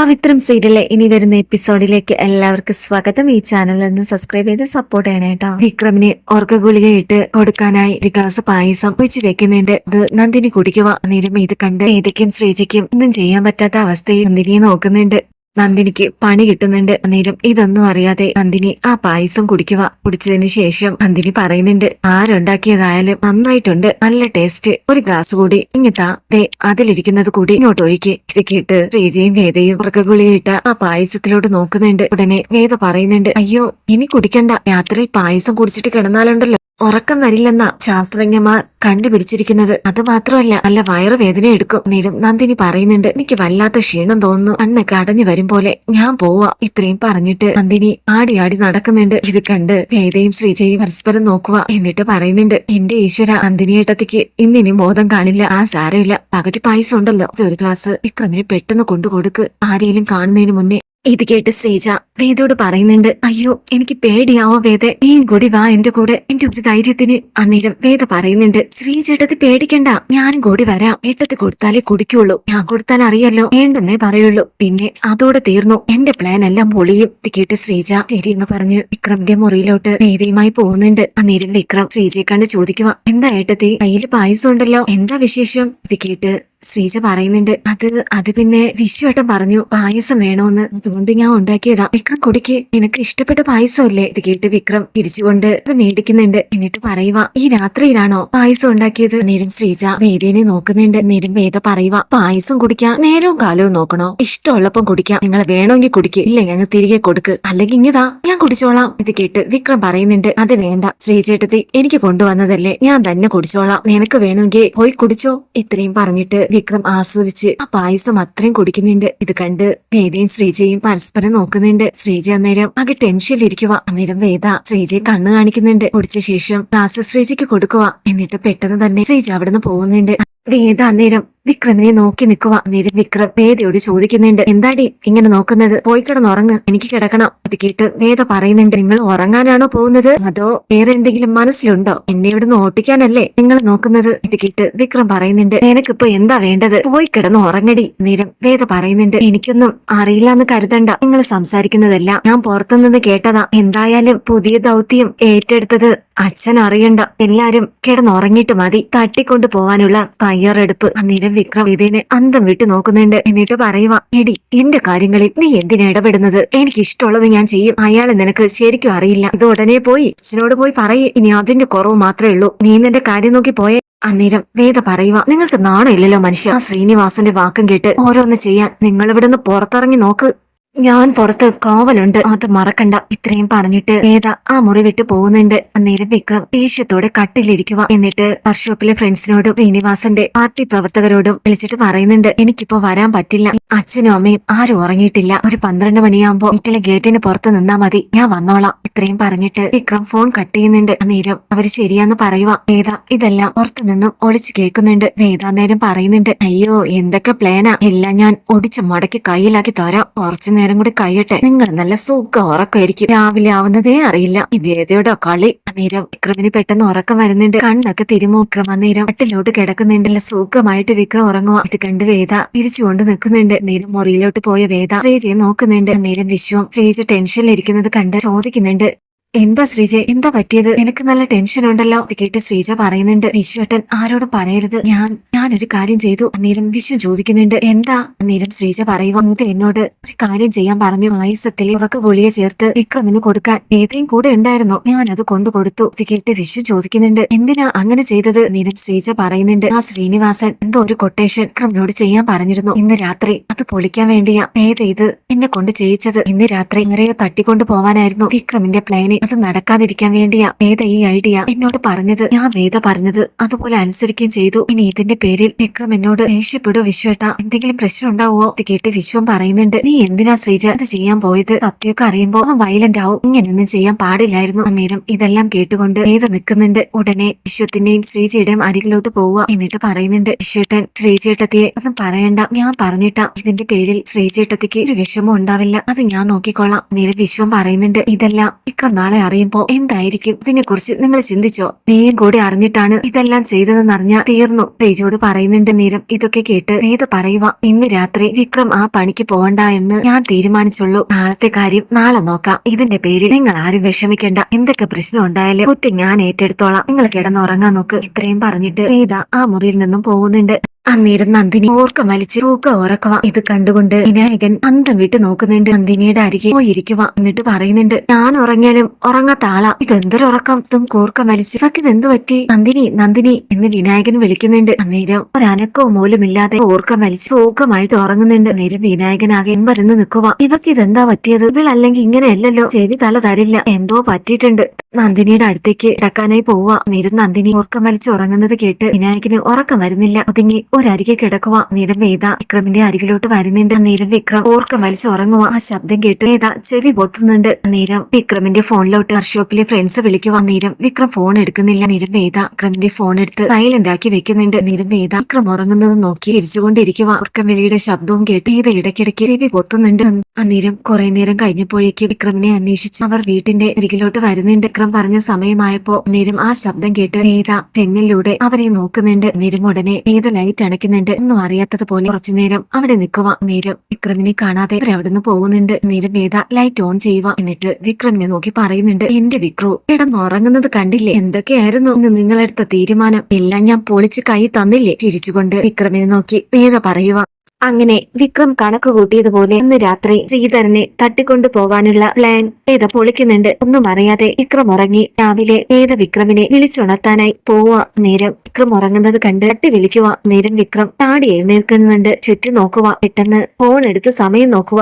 പവിത്രം സീരിയലിലെ ഇനി വരുന്ന എപ്പിസോഡിലേക്ക് എല്ലാവർക്കും സ്വാഗതം. ഈ ചാനൽ ഒന്ന് സബ്സ്ക്രൈബ് ചെയ്ത് സപ്പോർട്ട് ചെയ്യണേ കേട്ടോ വിക്രമിന് ഓർക്ക ഗുളികയിട്ട് കൊടുക്കാനായി ഒരു ഗ്ലാസ് പായസം ഒഴിച്ചു വെക്കുന്നുണ്ട്. അത് നന്ദിനി കുടിക്കുക. നേരം ഇത് കണ്ട് ഏതൊക്കെയും ശ്രീജയ്ക്കും ഒന്നും ചെയ്യാൻ പറ്റാത്ത അവസ്ഥയിൽ നന്ദിനിയെ നോക്കുന്നുണ്ട്. നന്ദിനിക്ക് പണി കിട്ടുന്നുണ്ട് അന്നേരം ഇതൊന്നും അറിയാതെ നന്ദിനി ആ പായസം കുടിക്കുക. കുടിച്ചതിന് ശേഷം നന്ദിനി പറയുന്നുണ്ട് ആരുണ്ടാക്കിയതായാലും നന്നായിട്ടുണ്ട്. നല്ല ടേസ്റ്റ് ഒരു ഗ്ലാസ് കൂടി. ഇങ്ങത്താ ദേ അതിലിരിക്കുന്നത് കൂടി ഇങ്ങോട്ട് ഒഴിക്ക്. ഇത് കേട്ട് ശ്രീജയും വേദയും ഉറക്കഗുളിയിട്ട് ആ പായസത്തിലോട്ട് നോക്കുന്നുണ്ട്. ഉടനെ വേദ പറയുന്നുണ്ട് അയ്യോ ഇനി കുടിക്കണ്ട. രാത്രി പായസം കുടിച്ചിട്ട് കിടന്നാലുണ്ടല്ലോ. ഉറക്കം വരില്ലെന്ന ശാസ്ത്രജ്ഞന്മാർ കണ്ടുപിടിച്ചിരിക്കുന്നത്. അത് മാത്രമല്ല നല്ല വയറുവേദന എടുക്കും. നേരം നന്ദിനി പറയുന്നുണ്ട് എനിക്ക് വല്ലാത്ത ക്ഷീണം തോന്നുന്നു. കണ്ണ് കടഞ്ഞു വരും പോലെ ഞാൻ പോവാ ഇത്രയും പറഞ്ഞിട്ട് നന്ദിനി ആടി ആടി നടക്കുന്നുണ്ട്. ഇത് കണ്ട് വേദയും ശ്രീജയും പരസ്പരം നോക്കുക എന്നിട്ട് പറയുന്നുണ്ട് എന്റെ ഈശ്വര നന്ദിനി ഏട്ടത്തിക്ക് ഇന്നിനി ബോധം കാണില്ല ആ സാരമില്ല. പകുതി പായസം ഉണ്ടല്ലോ. ഒരു ഗ്ലാസ് വിക്രമിന് പെട്ടെന്ന് കൊണ്ടു കൊടുക്ക് ആരെയും കാണുന്നതിന് മുന്നേ. ഇത് കേട്ട് ശ്രീജ വേദയോട് പറയുന്നുണ്ട് അയ്യോ എനിക്ക് പേടിയാവോ വേദ? നീ കൂടി വാ എന്റെ കൂടെ. എന്റെ ഒരു ധൈര്യത്തിന് അന്നേരം വേദ പറയുന്നുണ്ട് ശ്രീ ചേട്ടത്തി പേടിക്കണ്ട ഞാനും കൂടി വരാം. ഏട്ടത്തി കൊടുത്താലേ കുടിക്കുള്ളൂ. ഞാൻ കൊടുത്താൽ അറിയല്ലോ വേണ്ടെന്നേ പറയുള്ളൂ. പിന്നെ അതോടെ തീർന്നു. എന്റെ പ്ലാൻ എല്ലാം പൊളിയും. ഇത് കേട്ട് ശ്രീജ എന്ന് പറഞ്ഞു വിക്രമിന്റെ മുറിയിലോട്ട് വേദയുമായി പോകുന്നുണ്ട്. അന്നേരം വിക്രം ശ്രീജയെ കണ്ട് ചോദിക്കുക എന്താ ഏട്ടത്തി കയ്യിൽ പായസം ഉണ്ടല്ലോ? എന്താ വിശേഷം? ഇത് കേട്ട് ശ്രീജ പറയുന്നുണ്ട് അത് അത് പിന്നെ വിശ്വട്ടം പറഞ്ഞു പായസം വേണോന്ന്. അതുകൊണ്ട് ഞാൻ ഉണ്ടാക്കിയതാ. വിക്രം കുടിക്ക് നിനക്ക് ഇഷ്ടപ്പെട്ട പായസമല്ലേ? ഇത് കേട്ട് വിക്രം തിരിച്ചുകൊണ്ട് അത് മേടിക്കുന്നുണ്ട്. എന്നിട്ട് പറയുക ഈ രാത്രിയിലാണോ പായസം ഉണ്ടാക്കിയത്? നേരം ശ്രീജ വേദേനെ നോക്കുന്നുണ്ട്. നേരം വേദ പറയുക പായസം കുടിക്കാം. നേരവും കാലവും നോക്കണോ? ഇഷ്ടമുള്ളപ്പം കുടിക്കാം. നിങ്ങൾ വേണമെങ്കിൽ കുടിക്ക്. ഇല്ല അങ്ങ് തിരികെ കൊടുക്ക്. അല്ലെങ്കിൽ ഇങ്ങതാ ഞാൻ കുടിച്ചോളാം. ഇത് കേട്ട് വിക്രം പറയുന്നുണ്ട് അത് വേണ്ട. ശ്രീചേട്ടത്തി എനിക്ക് കൊണ്ടുവന്നതല്ലേ. ഞാൻ തന്നെ കുടിച്ചോളാം. നിനക്ക് വേണമെങ്കിൽ പോയി കുടിച്ചോ. ഇത്രയും പറഞ്ഞിട്ട് വിക്രം ആസ്വദിച്ച് ആ പായസം അത്രയും കുടിക്കുന്നുണ്ട്. ഇത് കണ്ട് വേദിയും ശ്രീജയും പരസ്പരം നോക്കുന്നുണ്ട്. ശ്രീജ അന്നേരം ആകെ ടെൻഷനിലിരിക്കുക അന്നേരം വേദ ശ്രീജി കണ്ണ് കാണിക്കുന്നുണ്ട്. കുടിച്ച ശേഷം ഗ്ലാസ് ശ്രീജിക്ക് കൊടുക്കുക എന്നിട്ട് പെട്ടെന്ന് തന്നെ ശ്രീജ അവിടുന്ന് പോകുന്നുണ്ട്. വേദ അന്നേരം വിക്രമിനെ നോക്കി നിൽക്കുക നേരെ വിക്രം വേദയോട് ചോദിക്കുന്നുണ്ട്. എന്താടി ഇങ്ങനെ നോക്കുന്നത്? പോയി കിടന്നുറങ്ങ് എനിക്ക് കിടക്കണം. അത് കേട്ട് വേദ പറയുന്നുണ്ട്. നിങ്ങൾ ഉറങ്ങാനാണോ പോകുന്നത്? അതോ വേറെ എന്തെങ്കിലും മനസ്സിലുണ്ടോ? എന്നെ ഇവിടുന്ന് ഓട്ടിക്കാനല്ലേ നിങ്ങൾ നോക്കുന്നത്? ഇത് കേട്ട് വിക്രം പറയുന്നുണ്ട്. നിനക്കിപ്പോ എന്താ വേണ്ടത്? പോയി കിടന്ന് ഉറങ്ങടി. നേരം വേദ പറയുന്നുണ്ട്. എനിക്കൊന്നും അറിയില്ല എന്ന് കരുതണ്ട. നിങ്ങൾ സംസാരിക്കുന്നതല്ല ഞാൻ പുറത്തുനിന്ന് കേട്ടതാ. എന്തായാലും പുതിയ ദൗത്യം ഏറ്റെടുത്തത് അച്ഛൻ അറിയണ്ട. എല്ലാരും കിടന്നുറങ്ങിയിട്ട് മതി. തട്ടിക്കൊണ്ടു പോവാനുള്ള തയ്യാറെടുപ്പ് അന്നേരം വിക്രം ഇതേനെ അന്തം വിട്ടു നോക്കുന്നുണ്ട് എന്നിട്ട് പറയുക എടി എന്റെ കാര്യങ്ങളിൽ നീ എന്തിനാ ഇടപെടുന്നത്? എനിക്ക് ഇഷ്ടമുള്ളത് ഞാൻ ചെയ്യും. അയാളെ നിനക്ക് ശരിക്കും അറിയില്ല. ഇത് ഉടനെ പോയി. അച്ഛനോട് പോയി പറയേ. ഇനി അതിന്റെ കുറവ് മാത്രമേ ഉള്ളൂ. നീ നിന്റെ കാര്യം നോക്കി പോയേ. അന്നേരം വേദ പറയുക നിങ്ങൾക്ക് നാണമില്ലല്ലോ മനുഷ്യ. ആ ശ്രീനിവാസന്റെ വാക്കും കേട്ട് ഓരോന്ന് ചെയ്യാൻ നിങ്ങൾ ഇവിടുന്ന് പുറത്തിറങ്ങി നോക്ക്. ഞാൻ പുറത്ത് കോവലുണ്ട്. അത് മറക്കണ്ട. ഇത്രയും പറഞ്ഞിട്ട് വേദ ആ മുറി വിട്ട് പോകുന്നുണ്ട്. അന്നേരം വിക്രം ദേഷ്യത്തോടെ കട്ടിലിരിക്കുക. എന്നിട്ട് വർക്ക്ഷോപ്പിലെ ഫ്രണ്ട്സിനോടും ശ്രീനിവാസന്റെ പാർട്ടി പ്രവർത്തകരോടും വിളിച്ചിട്ട് പറയുന്നുണ്ട്. എനിക്കിപ്പോ വരാൻ പറ്റില്ല. അച്ഛനും അമ്മയും ആരും ഉറങ്ങിയിട്ടില്ല. ഒരു പന്ത്രണ്ട് മണിയാകുമ്പോ വീട്ടിലെ ഗേറ്റിന് പുറത്ത് നിന്നാ മതി. ഞാൻ വന്നോളാം. ഇത്രയും പറഞ്ഞിട്ട് വിക്രം ഫോൺ കട്ട് ചെയ്യുന്നുണ്ട്. അന്നേരം അവർ ശരിയാന്ന് പറയുക വേദ ഇതെല്ലാം പുറത്തു നിന്നും ഒളിച്ചു കേൾക്കുന്നുണ്ട്. വേദ അന്നേരം പറയുന്നുണ്ട്. അയ്യോ എന്തൊക്കെ പ്ലാനാ എല്ലാം ഞാൻ ഒടിച്ച് മടക്കി കയ്യിലാക്കി തരാം. കുറച്ചു നേരം കൂടി കഴിയട്ടെ. നിങ്ങൾ നല്ല സുഖം ഉറക്കമായിരിക്കും. രാവിലെ ആവുന്നതേ അറിയില്ല. വേദയുടെ കളി. അന്നേരം വിക്രമിന് പെട്ടെന്ന് ഉറക്കം വരുന്നുണ്ട്. കണ്ണൊക്കെ തിരുമോ? വിക്രം അന്നേരം കട്ടിലോട്ട് കിടക്കുന്നുണ്ട്. നല്ല സുഖമായിട്ട് വിക്രം ഉറങ്ങുക ഇത് കണ്ട് വേദ തിരിച്ചുകൊണ്ട് നിൽക്കുന്നുണ്ട്. നേരം മുറിയിലോട്ട് പോയ വേദ ശ്രീജയെ നോക്കുന്നുണ്ട്. നേരം വിശ്വം ശ്രീജ ടെൻഷനിലിരിക്കുന്നത് കണ്ട് ചോദിക്കുന്നുണ്ട്. എന്താ ശ്രീജ? എന്താ പറ്റിയത്? നിനക്ക് നല്ല ടെൻഷൻ ഉണ്ടല്ലോ? അത് കേട്ട് ശ്രീജ പറയുന്നുണ്ട്. വിശ്വട്ടൻ ആരോടും പറയരുത്. ഞാൻ ഞാനൊരു കാര്യം ചെയ്തു. അന്നേരം വിശ്വ ചോദിക്കുന്നുണ്ട്. എന്താ? അന്നേരം ശ്രീജ പറയുക ഇത് എന്നോട് ഒരു കാര്യം ചെയ്യാൻ പറഞ്ഞു. ആയുസത്തിൽ ഉറക്ക ഗുളിയെ ചേർത്ത് വിക്രമിന് കൊടുക്കാൻ ഏതെങ്കിലും കൂടെ ഉണ്ടായിരുന്നു. ഞാനത് കൊണ്ടു കൊടുത്തു. ഇത് കേട്ട് വിശ്വ ചോദിക്കുന്നുണ്ട്. എന്തിനാ അങ്ങനെ ചെയ്തത്? അന്നേരം ശ്രീജ പറയുന്നുണ്ട്. ആ ശ്രീനിവാസൻ എന്തോ ഒരു കൊട്ടേഷൻ വിക്രമിനോട് ചെയ്യാൻ പറഞ്ഞിരുന്നു. ഇന്ന് രാത്രി അത് പൊളിക്കാൻ വേണ്ടിയാ. വേദ ഇത്? എന്നെ കൊണ്ട് ചെയ്യിച്ചത്. ഇന്ന് രാത്രി ഇങ്ങനെയോ തട്ടിക്കൊണ്ടു പോവാനായിരുന്നു വിക്രമിന്റെ പ്ലാന് അത് നടക്കാതിരിക്കാൻ വേണ്ടിയാ വേദ ഈ ഐഡിയ എന്നോട് പറഞ്ഞത്. ഞാൻ വേദ പറഞ്ഞത് അതുപോലെ അനുസരിക്കുകയും ചെയ്തു. ഇനി ഇതിന്റെ പേരിൽ വിക്രം എന്നോട് ദേഷ്യപ്പെടോ വിശ്വേട്ട. എന്തെങ്കിലും പ്രശ്നം ഉണ്ടാവുമോ ഇത് കേട്ട് വിശ്വം പറയുന്നുണ്ട്. നീ എന്തിനാ ശ്രീജ ഇത് ചെയ്യാൻ പോയത്? സത്യമൊക്കെ അറിയുമ്പോ അവൻ വയലന്റ് ആവും. ഇങ്ങനെയൊന്നും ചെയ്യാൻ പാടില്ലായിരുന്നു. അന്നേരം ഇതെല്ലാം കേട്ടുകൊണ്ട് വേദ നിൽക്കുന്നുണ്ട്. ഉടനെ വിശ്വത്തിന്റെയും ശ്രീജയുടെയും അരികിലോട്ട് പോവുക എന്നിട്ട് പറയുന്നുണ്ട് വിശ്വേട്ടൻ ശ്രീജേട്ടത്തിയെ ഒന്നും പറയണ്ട. ഞാൻ പറഞ്ഞിട്ടാ. ഇതിന്റെ പേരിൽ ശ്രീജേട്ടത്തിക്ക് ഒരു വിഷമം ഉണ്ടാവില്ല. അത് ഞാൻ നോക്കിക്കോളാം. നേരെ വിശ്വം പറയുന്നുണ്ട് ഇതെല്ലാം ഇക്ക നാളെ ഒരാളെ അറിയുമ്പോ എന്തായിരിക്കും? ഇതിനെ കുറിച്ച് നിങ്ങൾ ചിന്തിച്ചോ? നീയും കൂടി അറിഞ്ഞിട്ടാണ് ഇതെല്ലാം ചെയ്തതെന്നറിഞ്ഞ തീർന്നു. തേജോട് പറയുന്നുണ്ട് നേരം ഇതൊക്കെ കേട്ട് വേദ പറയുക ഇന്ന് രാത്രി വിക്രം ആ പണിക്ക് പോകണ്ട എന്ന് ഞാൻ തീരുമാനിച്ചുള്ളൂ. നാളത്തെ കാര്യം നാളെ നോക്കാം. ഇതിന്റെ പേരിൽ നിങ്ങൾ ആരും വിഷമിക്കേണ്ട. എന്തൊക്കെ പ്രശ്നം ഉണ്ടായാലും കുത്തി ഞാൻ ഏറ്റെടുത്തോളാം. നിങ്ങൾ കിടന്നുറങ്ങാൻ നോക്ക്. ഇത്രയും പറഞ്ഞിട്ട് വേദ ആ മുറിയിൽ നിന്നും പോകുന്നുണ്ട്. അന്നേരം നന്ദിനി ഓർക്കം വലിച്ച് തൂക്ക ഉറക്കവ. ഇത് കണ്ടുകൊണ്ട് വിനായകൻ അന്തം വിട്ട് നോക്കുന്നുണ്ട്. നന്ദിനിയുടെ അരികെ പോയിരിക്കുക എന്നിട്ട് പറയുന്നുണ്ട് ഞാൻ ഉറങ്ങിയാലും ഉറങ്ങാത്ത ആളാ. ഇതെന്തൊരു ഉറക്കം? ഇതും കൂർക്കം വലിച്ച്. ഇവക്ക് ഇതെന്ത് പറ്റി? നന്ദിനി നന്ദിനി എന്ന് വിനായകൻ വിളിക്കുന്നുണ്ട്. അന്നേരം ഒരനക്കവും മൂലമില്ലാതെ ഓർക്കം വലിച്ച് സൂക്കമായിട്ട് ഉറങ്ങുന്നുണ്ട്. അന്നേരം വിനായകനാകെ വരുന്ന് നിൽക്കുക ഇവക്ക് ഇതെന്താ പറ്റിയത്? ഇവളല്ലെങ്കിൽ ഇങ്ങനെയല്ലല്ലോ. ചെവി തല തരില്ല. എന്തോ പറ്റിയിട്ടുണ്ട്. നന്ദിനിയുടെ അടുത്തേക്ക് ഇടക്കാനായി പോവുക നേരം നന്ദിനി ഓർക്കം വലിച്ച് ഉറങ്ങുന്നത് കേട്ട് വിനായകന് ഉറക്കം വരുന്നില്ല. ഒതുങ്ങി ഒരരികെ കിടക്കുക നേരം വേദ വിക്രമിന്റെ അരികിലോട്ട് വരുന്നുണ്ട്. നേരം വിക്രം ഓർക്കം വലിച്ചു ഉറങ്ങുക ആ ശബ്ദം കേട്ട് വേദ ചെവി പൊട്ടുന്നുണ്ട്. നേരം വിക്രമിന്റെ ഫോണിലോട്ട് വർക്ക്ഷോപ്പിലെ ഫ്രണ്ട്സ് വിളിക്കുക നേരം വിക്രം ഫോൺ എടുക്കുന്നില്ല. നേരം വേദ വിക്രമിന്റെ ഫോൺ എടുത്ത് സൈലന്റ് ആക്കി വെക്കുന്നുണ്ട്. നേരം വേദ വിക്രം ഉറങ്ങുന്നത് നോക്കി തിരിച്ചുകൊണ്ടിരിക്കുക ഉറക്കം വിളിയുടെ ശബ്ദവും കേട്ട് വേദ ഇടയ്ക്കിടയ്ക്ക് ചെവി പൊത്തുന്നുണ്ട് അന്നേരം കുറെ നേരം കഴിഞ്ഞപ്പോഴേക്ക് വിക്രമിനെ അന്വേഷിച്ച് അവർ വീട്ടിന്റെ അരികിലോട്ട് വരുന്നുണ്ട്. വിക്രം പറഞ്ഞ സമയമായപ്പോ നേരം ആ ശബ്ദം കേട്ട് വേദ ചെന്നിലൂടെ അവരെ നോക്കുന്നുണ്ട്. നേരം ഉടനെ വേദ ലൈറ്റ് അണയ്ക്കുന്നുണ്ട് ഒന്നും അറിയാത്തതുപോലെ കുറച്ചു നേരം അവിടെ നിൽക്കുക നേരം വിക്രമിനെ കാണാതെ അവരവിടുന്ന് പോകുന്നുണ്ട്. നേരം വേദ ലൈറ്റ് ഓൺ ചെയ്യുക എന്നിട്ട് വിക്രമിനെ നോക്കി പറയുന്നുണ്ട്. എന്റെ വിക്രു കിടന്നുറങ്ങുന്നത് കണ്ടില്ലേ? എന്തൊക്കെയായിരുന്നു ഇന്ന് നിങ്ങളെടുത്ത തീരുമാനം? എല്ലാം ഞാൻ പൊളിച്ച് കൈ തന്നില്ലേ? ചിരിച്ചുകൊണ്ട് വിക്രമിനെ നോക്കി. വേദ പറയുക അങ്ങനെ വിക്രം കണക്ക് കൂട്ടിയതുപോലെ ഇന്ന് രാത്രി ശ്രീധരനെ തട്ടിക്കൊണ്ടു പോവാനുള്ള പ്ലാൻ വേദ പൊളിക്കുന്നുണ്ട് ഒന്നും അറിയാതെ വിക്രം ഉറങ്ങി രാവിലെ വേദ വിക്രമിനെ വിളിച്ചുണർത്താനായി പോവുക നേരം. വിക്രം ഉറങ്ങുന്നത് കണ്ട് തട്ടി വിളിക്കുക നേരം. വിക്രം താടി എഴുന്നേൽക്കുന്നുണ്ട്. ചുറ്റും നോക്കുക പെട്ടെന്ന് ഫോൺ എടുത്ത് സമയം നോക്കുക